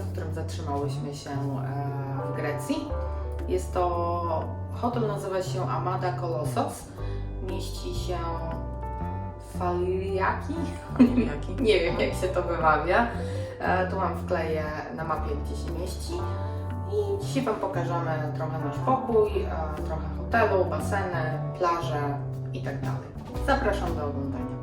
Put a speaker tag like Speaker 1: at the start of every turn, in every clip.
Speaker 1: w którym zatrzymałyśmy się e, w Grecji. Jest to hotel, nazywa się Amada Kolossos. Mieści się w Faliaki.
Speaker 2: Jaki?
Speaker 1: Nie wiem, jak się to wymawia. E, tu mam wkleję na mapie, gdzie się mieści. I dzisiaj Wam pokażemy trochę nasz pokój, e, trochę hotelu, baseny, plaże i tak. Zapraszam do oglądania.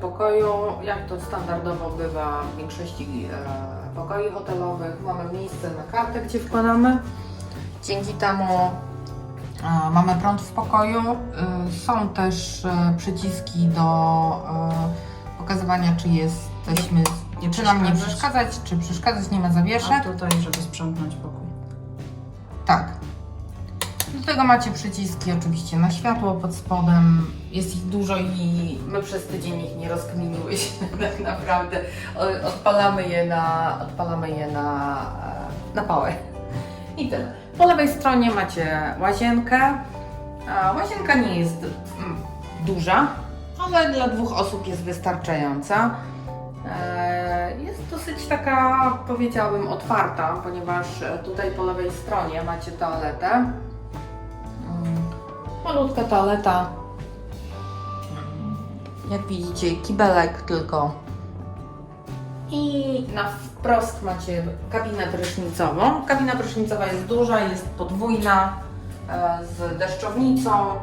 Speaker 1: Pokoju, jak to standardowo bywa w większości e, pokoi hotelowych, mamy miejsce na kartę, gdzie wkładamy. Dzięki temu e, mamy prąd w pokoju. E, są też e, przyciski do e, pokazywania, czy jesteśmy,
Speaker 2: Nie
Speaker 1: czy nam nie
Speaker 2: przeszkadzać.
Speaker 1: czy przeszkadzać, nie ma
Speaker 2: A
Speaker 1: zawieszek.
Speaker 2: tutaj, żeby sprzątnąć pokój.
Speaker 1: Tak. Tego macie przyciski oczywiście na światło pod spodem. Jest ich dużo i my przez tydzień ich nie rozkminiłyśmy tak naprawdę. Odpalamy je na, odpalamy je na, e, na pałę. I tyle. Po lewej stronie macie łazienkę. Łazienka nie jest mm, duża, ale dla dwóch osób jest wystarczająca. E, Jest dosyć taka, powiedziałabym, otwarta, ponieważ tutaj po lewej stronie macie toaletę. Malutka toaleta. Jak widzicie, kibelek tylko. I na wprost macie kabinę prysznicową. Kabina prysznicowa jest duża, jest podwójna, e, z deszczownicą mm,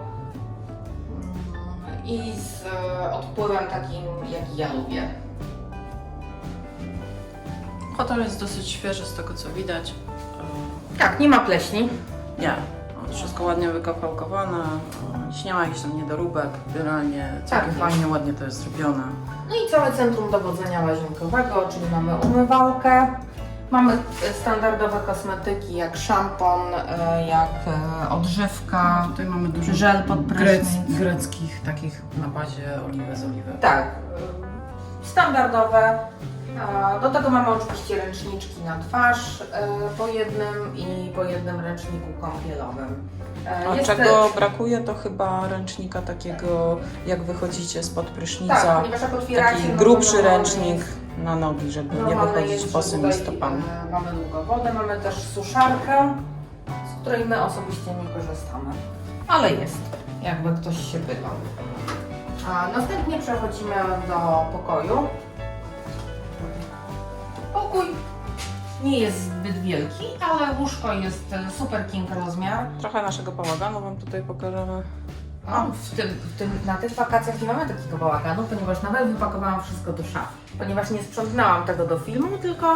Speaker 1: i z e, odpływem takim, jaki ja lubię.
Speaker 2: Hotel jest dosyć świeży z tego co widać.
Speaker 1: Tak, nie ma pleśni.
Speaker 2: Nie. Wszystko ładnie wykapałkowane. e, Jeśli nie ma jakichś tam niedoróbek, generalnie całkiem
Speaker 1: Tak.
Speaker 2: fajnie, ładnie to jest zrobione.
Speaker 1: No i całe centrum dowodzenia łazienkowego, czyli mamy umywalkę. Mamy e, standardowe kosmetyki jak szampon, e, jak e, odżywka,
Speaker 2: Tutaj mamy dużo
Speaker 1: żel pod prysznic.
Speaker 2: grec, greckich, takich na bazie oliwy z oliwy.
Speaker 1: Tak, y, standardowe. Do tego mamy oczywiście ręczniczki na twarz y, po jednym i po jednym ręczniku kąpielowym. E,
Speaker 2: A
Speaker 1: jest
Speaker 2: czego brakuje, to chyba ręcznika takiego, jak wychodzicie spod
Speaker 1: Tak,
Speaker 2: prysznica.
Speaker 1: ponieważ jak otwieracie,
Speaker 2: Taki
Speaker 1: no
Speaker 2: grubszy ręcznik na nogi, żeby nie wychodzić bosymi stopami.
Speaker 1: e, Mamy długowodę, mamy też suszarkę, z której my osobiście nie korzystamy. Ale jest, jakby ktoś się pytał. A następnie przechodzimy do pokoju. Pokój nie jest zbyt wielki, ale łóżko jest e, super king rozmiar.
Speaker 2: Trochę naszego bałaganu Wam tutaj pokażemy.
Speaker 1: A w tym, w tym, na tych wakacjach nie mamy takiego bałaganu, ponieważ nawet wypakowałam wszystko do szaf. Ponieważ nie sprzątnęłam tego do filmu, tylko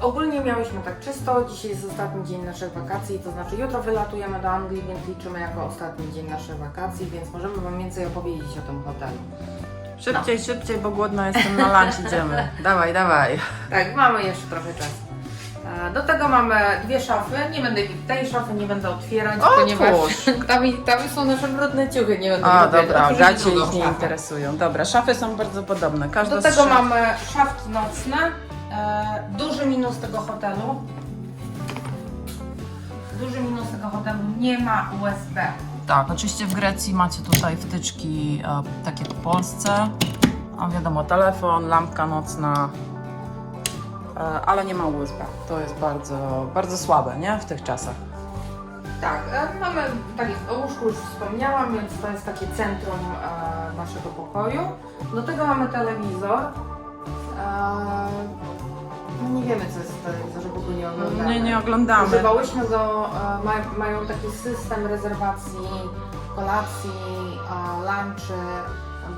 Speaker 1: e, ogólnie miałyśmy tak czysto. Dzisiaj jest ostatni dzień naszych wakacji, to znaczy jutro wylatujemy do Anglii, więc liczymy jako ostatni dzień naszych wakacji, więc możemy Wam więcej opowiedzieć o tym hotelu.
Speaker 2: Szybciej, szybciej, bo głodna jestem na lunch, idziemy. Dawaj, dawaj.
Speaker 1: Tak, mamy jeszcze trochę czasu. E, Do tego mamy dwie szafy. Nie będę tej szafy nie będę otwierać,
Speaker 2: Otwórz.
Speaker 1: ponieważ tam, tam są nasze brudne ciuchy, nie będę
Speaker 2: A,
Speaker 1: otwierać.
Speaker 2: dobra,
Speaker 1: Otworzymy
Speaker 2: gacie
Speaker 1: drugą
Speaker 2: ich nie
Speaker 1: szafę.
Speaker 2: interesują. Dobra, szafy są bardzo podobne. Każda
Speaker 1: Do
Speaker 2: z
Speaker 1: tego
Speaker 2: szaf-
Speaker 1: mamy szafki nocne. E, duży minus tego hotelu. Duży minus tego hotelu nie ma USB.
Speaker 2: Tak, oczywiście w Grecji macie tutaj wtyczki e, tak jak w Polsce. A wiadomo, telefon, lampka nocna, e, ale nie ma USB. To jest bardzo, bardzo słabe, nie? W tych czasach.
Speaker 1: Tak, e, mamy, tak jak o łóżku już wspomniałam, więc to jest takie centrum e, naszego pokoju. Do tego mamy telewizor. E, no nie wiemy co jest w telewizorze, bo go nie oglądamy.
Speaker 2: Nie, nie oglądamy.
Speaker 1: Używałyśmy go, e, ma, mają taki system rezerwacji kolacji, e, lunchy,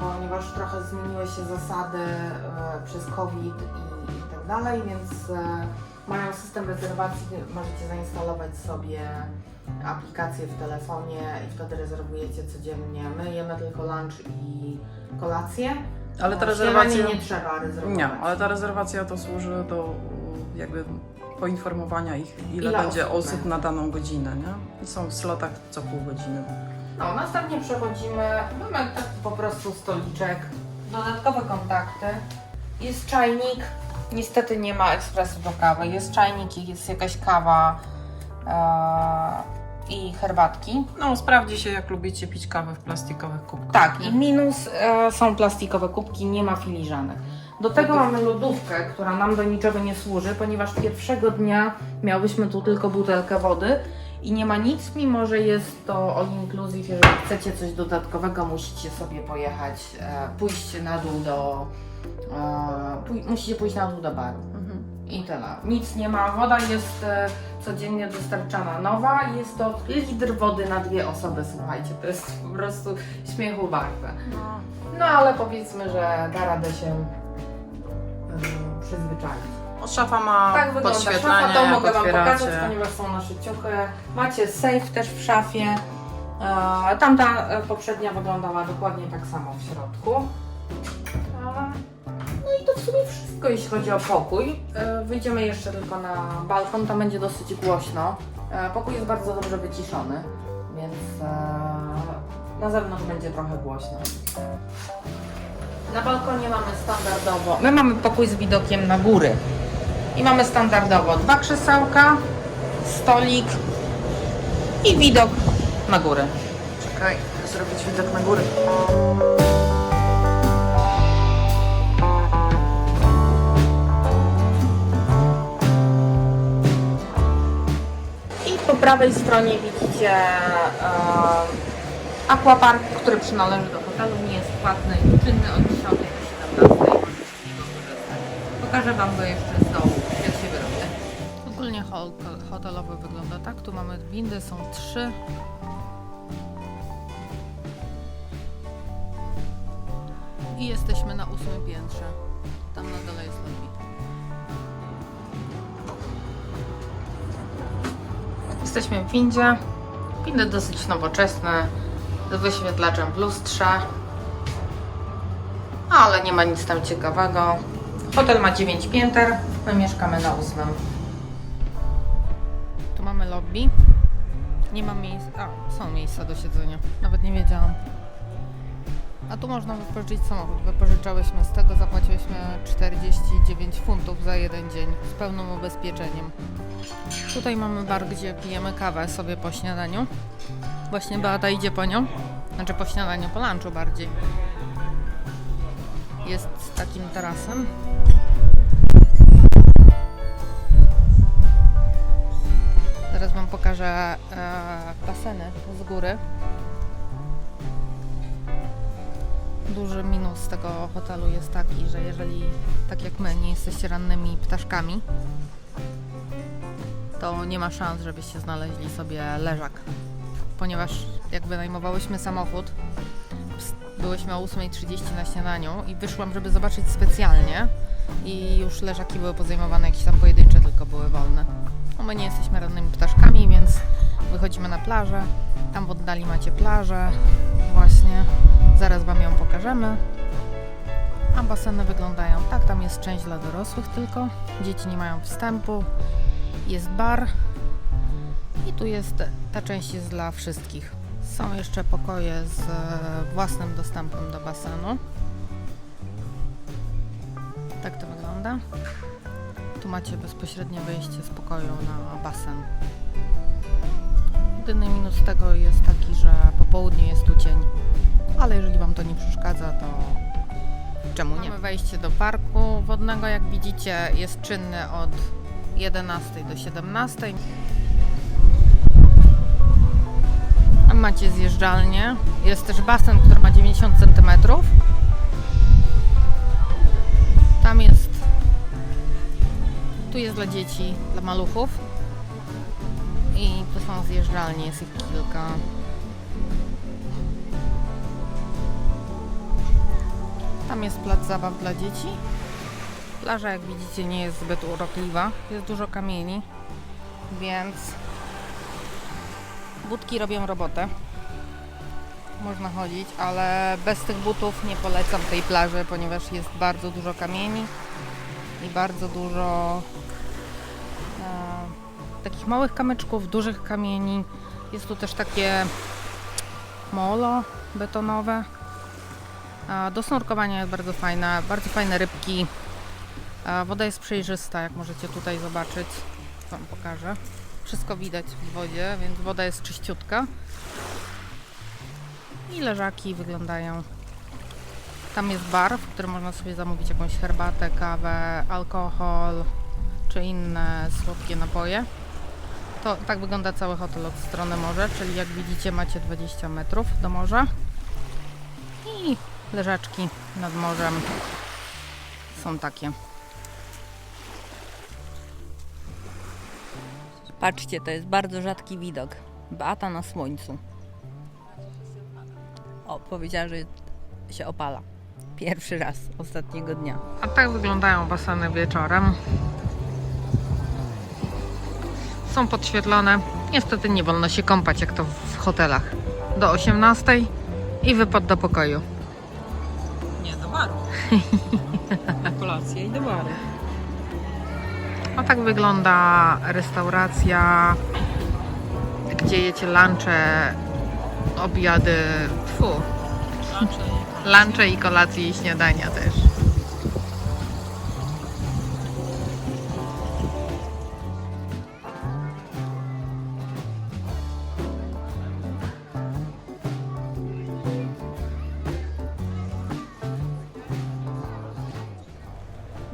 Speaker 1: ponieważ trochę zmieniły się zasady e, przez COVID i, i tak dalej, więc e, mają system rezerwacji, możecie zainstalować sobie aplikację w telefonie i wtedy rezerwujecie codziennie. My jemy tylko lunch i kolację.
Speaker 2: Ale ta
Speaker 1: No,
Speaker 2: rezerwacja...
Speaker 1: nie trzeba rezerwować.
Speaker 2: Nie, ale ta rezerwacja to służy do jakby poinformowania ich, ile,
Speaker 1: Ile
Speaker 2: będzie
Speaker 1: osób
Speaker 2: osób na daną godzinę, nie? I są w slotach co pół godziny.
Speaker 1: No, następnie przechodzimy, mamy taki po prostu stoliczek, dodatkowe kontakty, jest czajnik, niestety nie ma ekspresu do kawy, jest czajnik jest jakaś kawa e, i herbatki.
Speaker 2: No, sprawdzi się, jak lubicie pić kawę w plastikowych kubkach.
Speaker 1: Tak, i minus e, są plastikowe kubki, nie ma filiżanek. Do tego mamy lodówkę, która nam do niczego nie służy, ponieważ pierwszego dnia miałyśmy tu tylko butelkę wody i nie ma nic, mimo że jest to all inclusive. Jeżeli chcecie coś dodatkowego, musicie sobie pojechać, e, pójść na dół do. E, pój- musicie pójść na dół do baru.
Speaker 2: Mhm.
Speaker 1: I tyle. Nic nie ma. Woda jest e, codziennie dostarczana nowa. Jest to litr wody na dwie osoby, słuchajcie. To jest po prostu śmiechu warte.
Speaker 2: No.
Speaker 1: No ale powiedzmy, że da radę się yy, przyzwyczaić.
Speaker 2: O, Szafa ma
Speaker 1: Tak wygląda
Speaker 2: podświetlenie,
Speaker 1: szafa, to mogę Wam pokazać, ponieważ są nasze ciuchy. Macie safe też w szafie. E, Tamta e, poprzednia wyglądała dokładnie tak samo w środku. To w sumie wszystko, jeśli chodzi o pokój. E, Wyjdziemy jeszcze tylko na balkon, tam będzie dosyć głośno. E, Pokój jest bardzo dobrze wyciszony, więc e, na zewnątrz będzie trochę głośno. Na balkonie mamy standardowo. My mamy pokój z widokiem na góry. I mamy standardowo dwa krzesełka, stolik i widok na górę.
Speaker 2: Czekaj, zrobić widok na górę.
Speaker 1: Prawej stronie widzicie e, aquapark, który przynależy do hotelu. Nie jest płatny i czynny od 10 do 17. Możecie z niego korzystać. Pokażę Wam go jeszcze z dołu, jak się wyrobie. Ogólnie hol hotelowy wygląda tak. Tu mamy windy, są trzy. I jesteśmy na ósmym piętrze. Tam na dole jest lobby. Jesteśmy w windzie. Windy dosyć nowoczesne, z wyświetlaczem w lustrze. Ale nie ma nic tam ciekawego. Hotel ma 9 pięter, my mieszkamy na ósmym. Tu mamy lobby. Nie ma miejsc. A, są miejsca do siedzenia. Nawet nie wiedziałam. A tu można wypożyczyć samochód. Wypożyczałyśmy z tego, zapłaciłyśmy 49 funtów za jeden dzień z pełnym ubezpieczeniem. Tutaj mamy bar, gdzie pijemy kawę sobie po śniadaniu. Właśnie Beata idzie po nią. Znaczy po śniadaniu, po lunchu bardziej. Jest takim tarasem. Zaraz Wam pokażę e, baseny z góry. Duży minus tego hotelu jest taki, że jeżeli, tak jak my, nie jesteście rannymi ptaszkami, to nie ma szans, żebyście znaleźli sobie leżak. Ponieważ jak wynajmowałyśmy samochód, byłyśmy o 8.30 na śniadaniu i wyszłam, żeby zobaczyć specjalnie i już leżaki były pozajmowane, jakieś tam pojedyncze tylko były wolne. No my nie jesteśmy rannymi ptaszkami, więc wychodzimy na plażę. Tam w oddali macie plażę, właśnie. Zaraz Wam ją pokażemy. A baseny wyglądają tak, tam jest część dla dorosłych tylko. Dzieci nie mają wstępu. Jest bar. I tu jest, ta część jest dla wszystkich. Są jeszcze pokoje z e, własnym dostępem do basenu. Tak to wygląda. Tu macie bezpośrednie wyjście z pokoju na basen. Jedyny minus tego jest taki, że po południu jest tu cień. Ale jeżeli Wam to nie przeszkadza, to czemu nie? Mamy wejście do parku wodnego. Jak widzicie, jest czynny od 11 do 17. Tam macie zjeżdżalnię. Jest też basen, który ma 90 cm. Tam jest. Tu jest dla dzieci, dla maluchów. I tu są zjeżdżalnie, jest ich kilka. Tam jest plac zabaw dla dzieci. Plaża, jak widzicie, nie jest zbyt urokliwa. Jest dużo kamieni, więc budki robią robotę. można chodzić, ale bez tych butów nie polecam tej plaży, ponieważ jest bardzo dużo kamieni i bardzo dużo e, takich małych kamyczków, dużych kamieni. Jest tu też takie molo betonowe. Do snorkowania jest bardzo fajna, bardzo fajne rybki. Woda jest przejrzysta, jak możecie tutaj zobaczyć. Wam pokażę. Wszystko widać w wodzie, więc woda jest czyściutka. I leżaki wyglądają. Tam jest bar, w którym można sobie zamówić jakąś herbatę, kawę, alkohol czy inne słodkie napoje. To tak wygląda cały hotel od strony morza, czyli jak widzicie macie 20 metrów do morza. I leżaczki nad morzem są takie. Patrzcie, to jest bardzo rzadki widok. Beata na słońcu. O, powiedziała, że się opala. Pierwszy raz ostatniego dnia. A tak wyglądają baseny wieczorem. Są podświetlone. Niestety nie wolno się kąpać jak to w hotelach. Do 18 i wypad do pokoju.
Speaker 2: Baru. Na kolację i do baru.
Speaker 1: A tak wygląda restauracja, gdzie jecie lunche, obiady, fu, lunche i kolacje i śniadania też.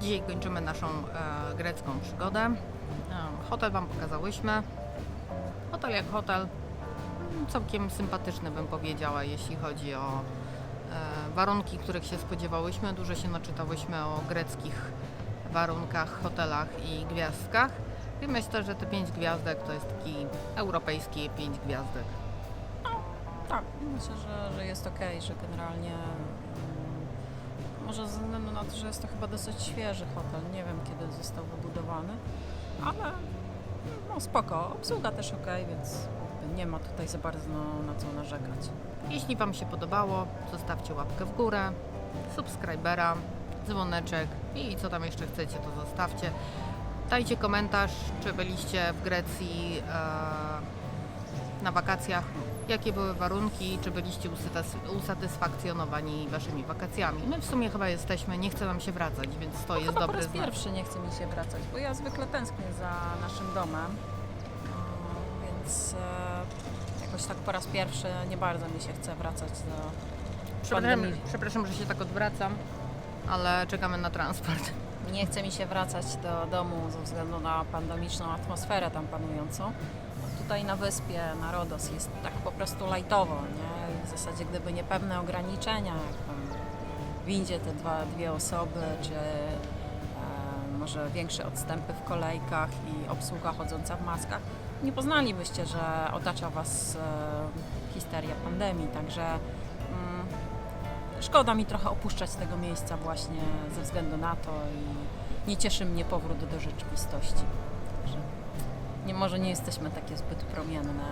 Speaker 1: Dzisiaj kończymy naszą e, grecką przygodę. E, hotel Wam pokazałyśmy. Hotel jak hotel. Całkiem sympatyczny bym powiedziała, jeśli chodzi o e, warunki, których się spodziewałyśmy. Dużo się naczytałyśmy o greckich warunkach, hotelach i gwiazdkach. I myślę, że te 5 gwiazdek to jest taki europejski 5 gwiazdek.
Speaker 2: Tak, myślę, że, że jest ok, że generalnie może ze względu na to, że jest to chyba dosyć świeży hotel, nie wiem kiedy został wybudowany, ale no spoko, obsługa też ok, więc nie ma tutaj za bardzo na co narzekać.
Speaker 1: Jeśli Wam się podobało, zostawcie łapkę w górę, subskrybera, dzwoneczek i co tam jeszcze chcecie, to zostawcie. Dajcie komentarz, czy byliście w Grecji e, na wakacjach, jakie były warunki, czy byliście usatys- usatysfakcjonowani Waszymi wakacjami. My w sumie chyba jesteśmy, nie chce nam się wracać, więc to jest
Speaker 2: Chyba po
Speaker 1: dobry
Speaker 2: raz
Speaker 1: znak.
Speaker 2: pierwszy nie chce mi się wracać, bo ja zwykle tęsknię za naszym domem, e, więc e, jakoś tak po raz pierwszy nie bardzo mi się chce wracać do
Speaker 1: Przepraszam,
Speaker 2: pandemii.
Speaker 1: przepraszam, że się tak odwracam, ale czekamy na transport.
Speaker 2: Nie chce mi się wracać do domu ze względu na pandemiczną atmosferę tam panującą. Tutaj na wyspie, na Rodos jest tak po prostu lajtowo, nie? W zasadzie gdyby nie pewne ograniczenia, jak tam windzie te dwa, dwie osoby, czy e, może większe odstępy w kolejkach i obsługa chodząca w maskach, nie poznalibyście, że otacza Was e, histeria pandemii, także szkoda mi trochę opuszczać tego miejsca właśnie ze względu na to i nie cieszy mnie powrót do rzeczywistości. Także nie, może nie jesteśmy takie zbyt promienne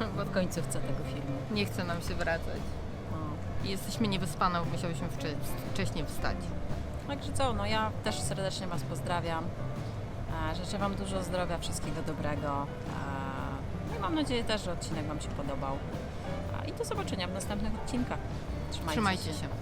Speaker 2: e, w końcówce tego filmu.
Speaker 1: Nie chce nam się wracać.
Speaker 2: No.
Speaker 1: I Jesteśmy niewyspane, bo musiałyśmy wcze- wcześniej wstać.
Speaker 2: Także co, no ja też serdecznie Was pozdrawiam. E, Życzę Wam dużo zdrowia, wszystkiego dobrego. E, I mam nadzieję też, że odcinek Wam się podobał. I do zobaczenia w następnych odcinkach. Trzymajcie,
Speaker 1: Trzymajcie się.